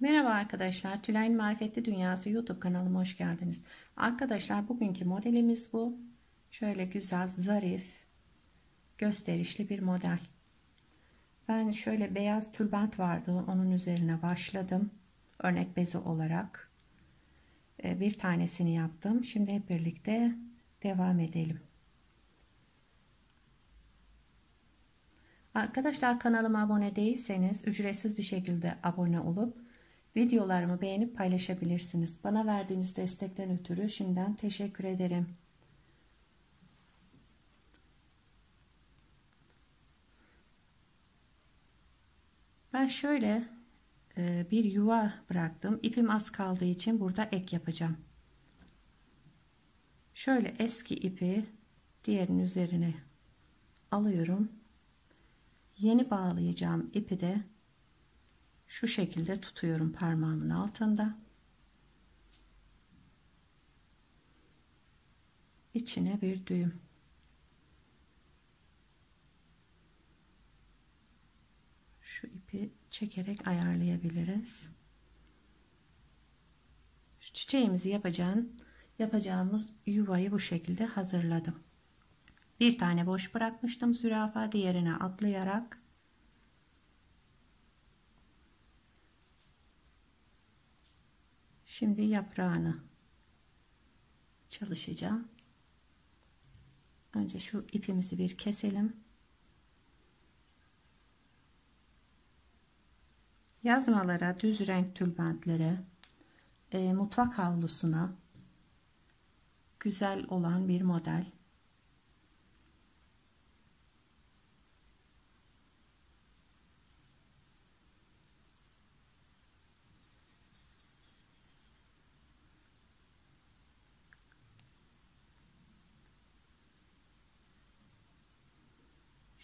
Merhaba arkadaşlar, Tülay'ın Marifetli Dünyası YouTube kanalıma hoş geldiniz. Arkadaşlar bugünkü modelimiz bu. Şöyle güzel, zarif, gösterişli bir model. Ben şöyle beyaz tülbent vardı, onun üzerine başladım. Örnek bezi olarak. Ee, bir tanesini yaptım. Şimdi hep birlikte devam edelim. Arkadaşlar kanalıma abone değilseniz ücretsiz bir şekilde abone olup Videolarımı beğenip paylaşabilirsiniz. Bana verdiğiniz destekten ötürü şimdiden teşekkür ederim. Ben şöyle e, bir yuva bıraktım. İpim az kaldığı için burada ek yapacağım. Şöyle eski ipi diğerinin üzerine alıyorum. Yeni bağlayacağım ipi de şu şekilde tutuyorum parmağımın altında. içine bir düğüm. Şu ipi çekerek ayarlayabiliriz. Şu çiçeğimizi yapacağım, yapacağımız yuvayı bu şekilde hazırladım. Bir tane boş bırakmıştım zürafa diğerine atlayarak Şimdi yaprağını çalışacağım. Önce şu ipimizi bir keselim. Yazmalara, düz renk tülbentlere, e, mutfak havlusuna güzel olan bir model.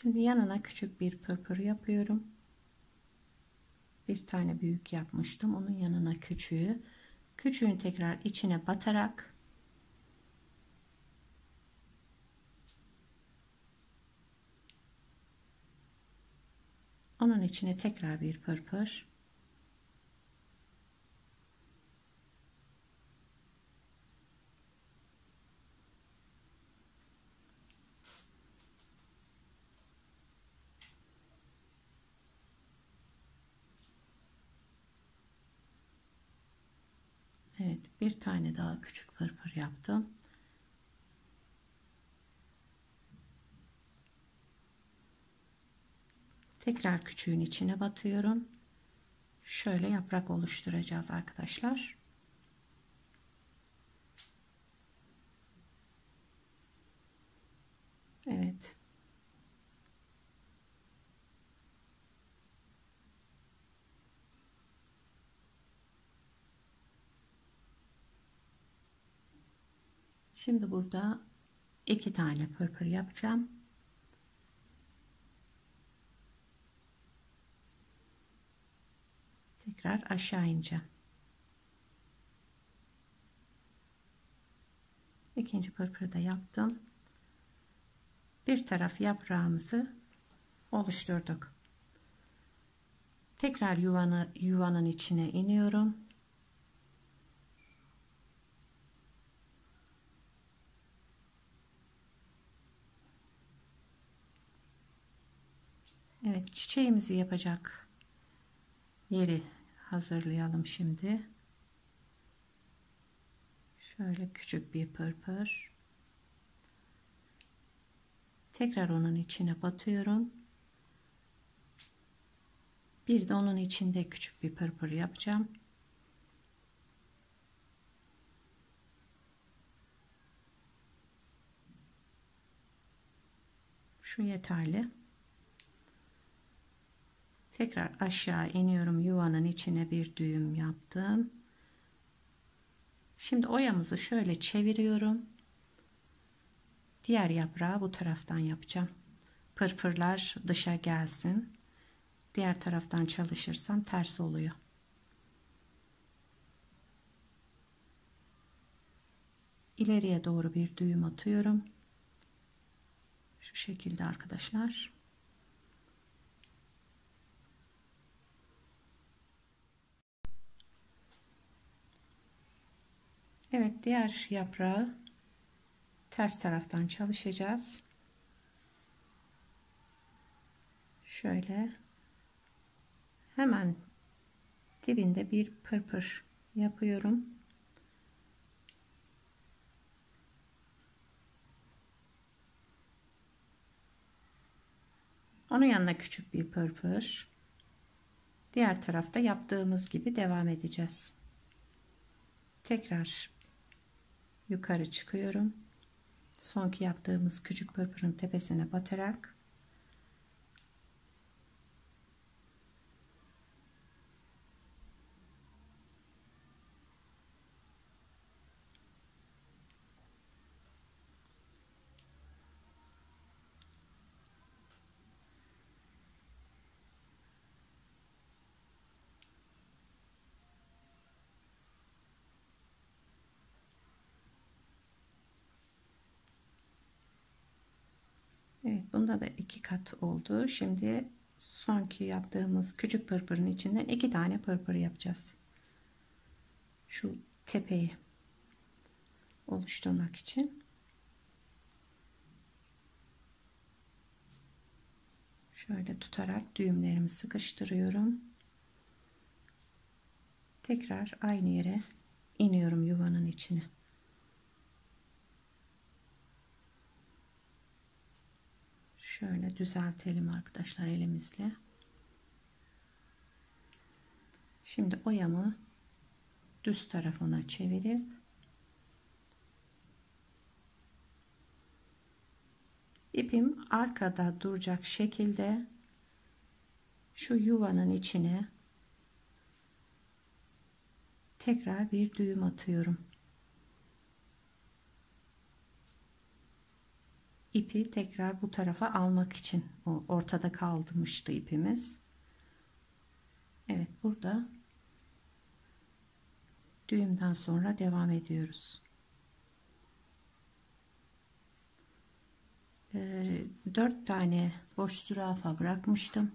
Şimdi yanına küçük bir pırpır yapıyorum. Bir tane büyük yapmıştım. Onun yanına küçüğü. Küçüğün tekrar içine batarak onun içine tekrar bir pırpır Evet bir tane daha küçük pırpır yaptım. Tekrar küçüğün içine batıyorum. Şöyle yaprak oluşturacağız arkadaşlar. Evet. Şimdi burada iki tane pırpır yapacağım. Tekrar aşağı ineceğim. İkinci pırpırı da yaptım. Bir taraf yaprağımızı oluşturduk. Tekrar yuvanı, yuvanın içine iniyorum. Çiçeğimizi yapacak yeri hazırlayalım şimdi. Şöyle küçük bir pırpır. Tekrar onun içine batıyorum. Bir de onun içinde küçük bir pırpır yapacağım. Şu yeterli. Tekrar aşağı iniyorum. Yuvanın içine bir düğüm yaptım. Şimdi oyamızı şöyle çeviriyorum. Diğer yaprağı bu taraftan yapacağım. Pırpırlar dışa gelsin. Diğer taraftan çalışırsam ters oluyor. İleriye doğru bir düğüm atıyorum. Şu şekilde arkadaşlar. Evet diğer yaprağı ters taraftan çalışacağız. Şöyle hemen dibinde bir pırpır yapıyorum. Onun yanına küçük bir pırpır. Diğer tarafta yaptığımız gibi devam edeceğiz. Tekrar yukarı çıkıyorum. Sonki yaptığımız küçük pırpırın tepesine batarak Evet bunda da iki kat oldu. Şimdi sonki yaptığımız küçük pırpırın içinden iki tane pırpır yapacağız. Şu tepeyi oluşturmak için. Şöyle tutarak düğümlerimi sıkıştırıyorum. Tekrar aynı yere iniyorum yuvanın içine. Şöyle düzeltelim arkadaşlar elimizle. Şimdi oyamı düz tarafına çevirip ipim arkada duracak şekilde şu yuvanın içine tekrar bir düğüm atıyorum. İpi tekrar bu tarafa almak için o ortada kalmıştı ipimiz. Evet burada düğümden sonra devam ediyoruz. Ee, 4 tane boş zürafa bırakmıştım.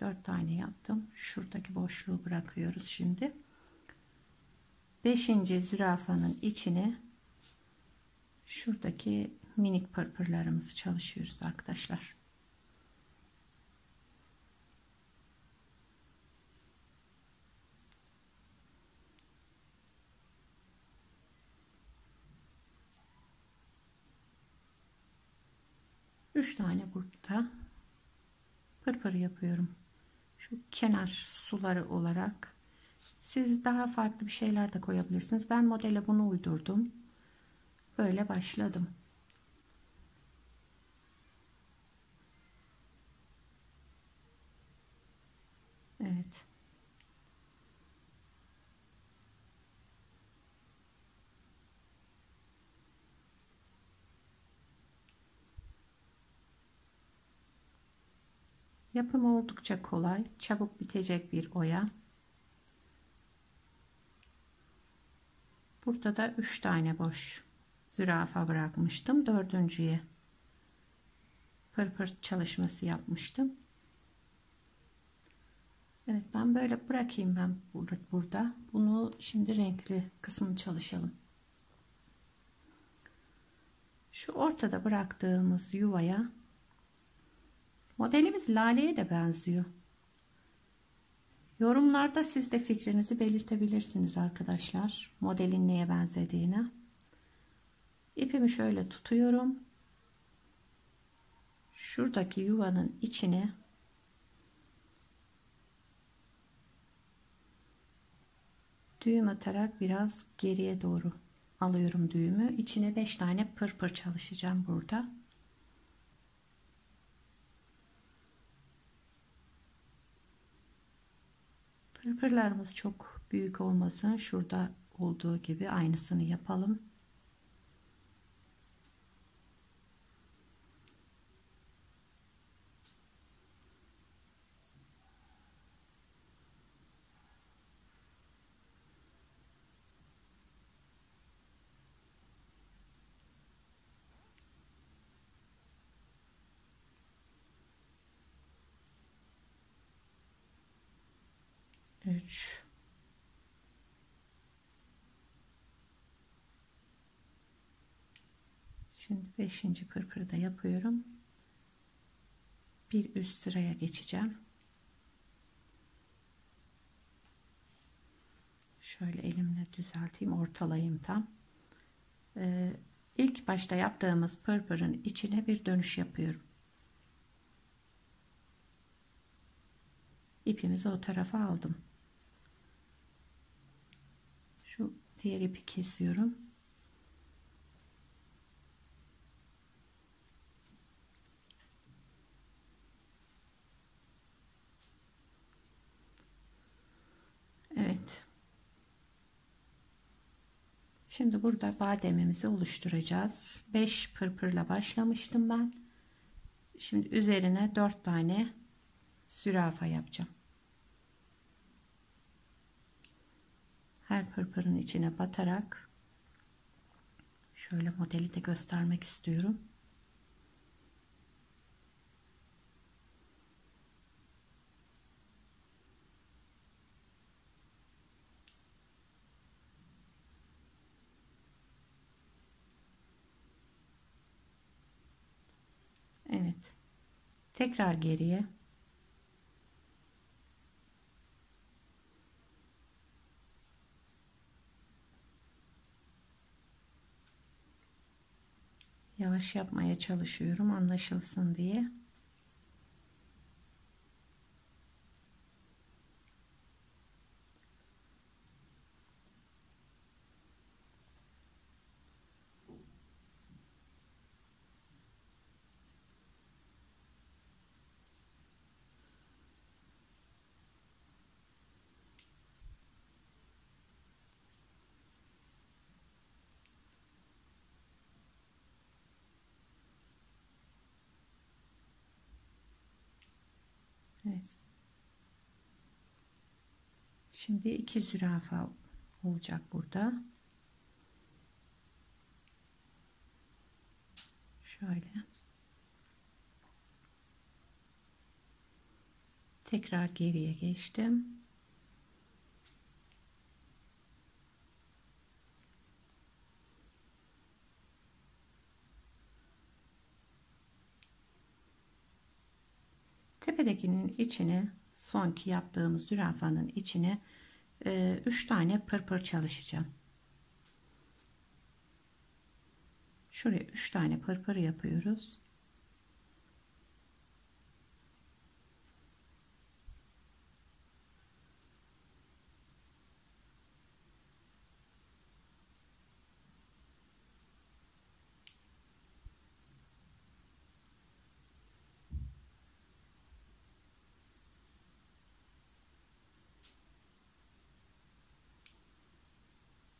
4 tane yaptım. Şuradaki boşluğu bırakıyoruz şimdi. 5. zürafanın içine şuradaki minik pırpırlarımızı çalışıyoruz arkadaşlar. Üç tane burada pırpır yapıyorum şu kenar suları olarak siz daha farklı bir şeyler de koyabilirsiniz. Ben modele bunu uydurdum. Böyle başladım. Evet. Yapımı oldukça kolay, çabuk bitecek bir oya. Burada da 3 tane boş zürafa bırakmıştım. Dördüncüye pırpır çalışması yapmıştım. Evet ben böyle bırakayım ben burada. Bunu şimdi renkli kısmını çalışalım. Şu ortada bıraktığımız yuvaya Modelimiz laleye de benziyor. Yorumlarda siz de fikrinizi belirtebilirsiniz arkadaşlar. Modelin neye benzediğini. İpimi şöyle tutuyorum. Şuradaki yuvanın içine düğüm atarak biraz geriye doğru alıyorum düğümü. İçine 5 tane pırpır çalışacağım burada. Pırpırlarımız çok büyük olmasın. Şurada olduğu gibi aynısını yapalım. 3 Şimdi 5. pırpırı da yapıyorum. Bir üst sıraya geçeceğim. Şöyle elimle düzelteyim, ortalayayım tam. Ee, ilk başta yaptığımız pırpırın içine bir dönüş yapıyorum. İpimizi o tarafa aldım. Şu diğer ipi kesiyorum. Evet. Şimdi burada bademimizi oluşturacağız. 5 pırpırla başlamıştım ben. Şimdi üzerine 4 tane zürafa yapacağım. Her pırpırın içine batarak şöyle modeli de göstermek istiyorum. Evet. Tekrar geriye. Yavaş yapmaya çalışıyorum anlaşılsın diye. Evet. Şimdi iki zürafa olacak burada. Şöyle. Tekrar geriye geçtim. Tepedekinin içine sonki yaptığımız zürafanın içine 3 e, tane pırpır çalışacağım. Şuraya 3 tane pırpır yapıyoruz.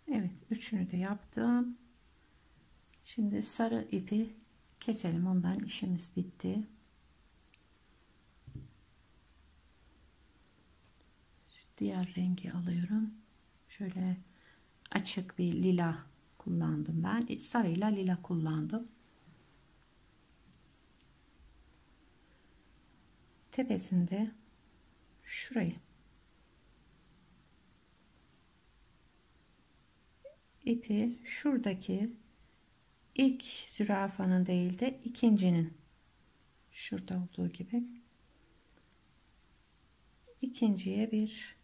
Evet üçünü de yaptım. Şimdi sarı ipi keselim ondan işimiz bitti. diğer rengi alıyorum. Şöyle açık bir lila kullandım ben. Sarıyla lila kullandım. Tepesinde şurayı ipi şuradaki ilk zürafanın değil de ikincinin şurada olduğu gibi ikinciye bir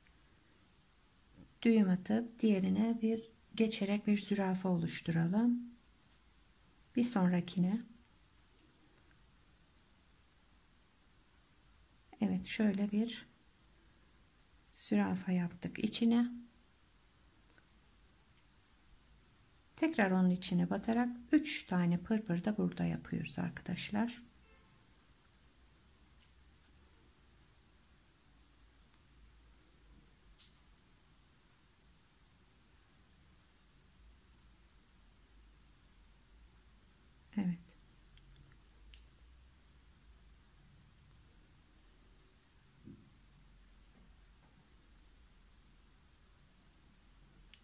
düğüm atıp diğerine bir geçerek bir zürafa oluşturalım. Bir sonrakine Evet şöyle bir zürafa yaptık içine Tekrar onun içine batarak 3 tane pırpır da burada yapıyoruz arkadaşlar. Evet.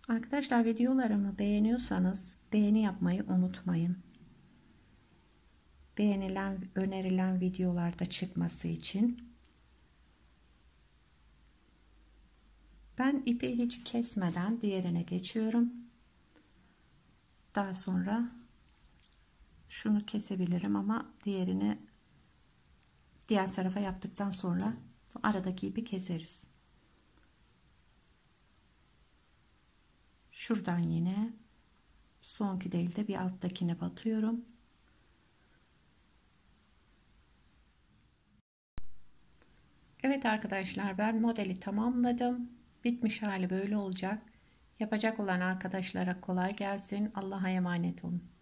Arkadaşlar videolarımı beğeniyorsanız beğeni yapmayı unutmayın. Beğenilen, önerilen videolarda çıkması için. Ben ipi hiç kesmeden diğerine geçiyorum. Daha sonra şunu kesebilirim ama diğerini diğer tarafa yaptıktan sonra aradaki ipi keseriz. Şuradan yine sonki değil de bir alttakine batıyorum. Evet arkadaşlar ben modeli tamamladım. Bitmiş hali böyle olacak. Yapacak olan arkadaşlara kolay gelsin. Allah'a emanet olun.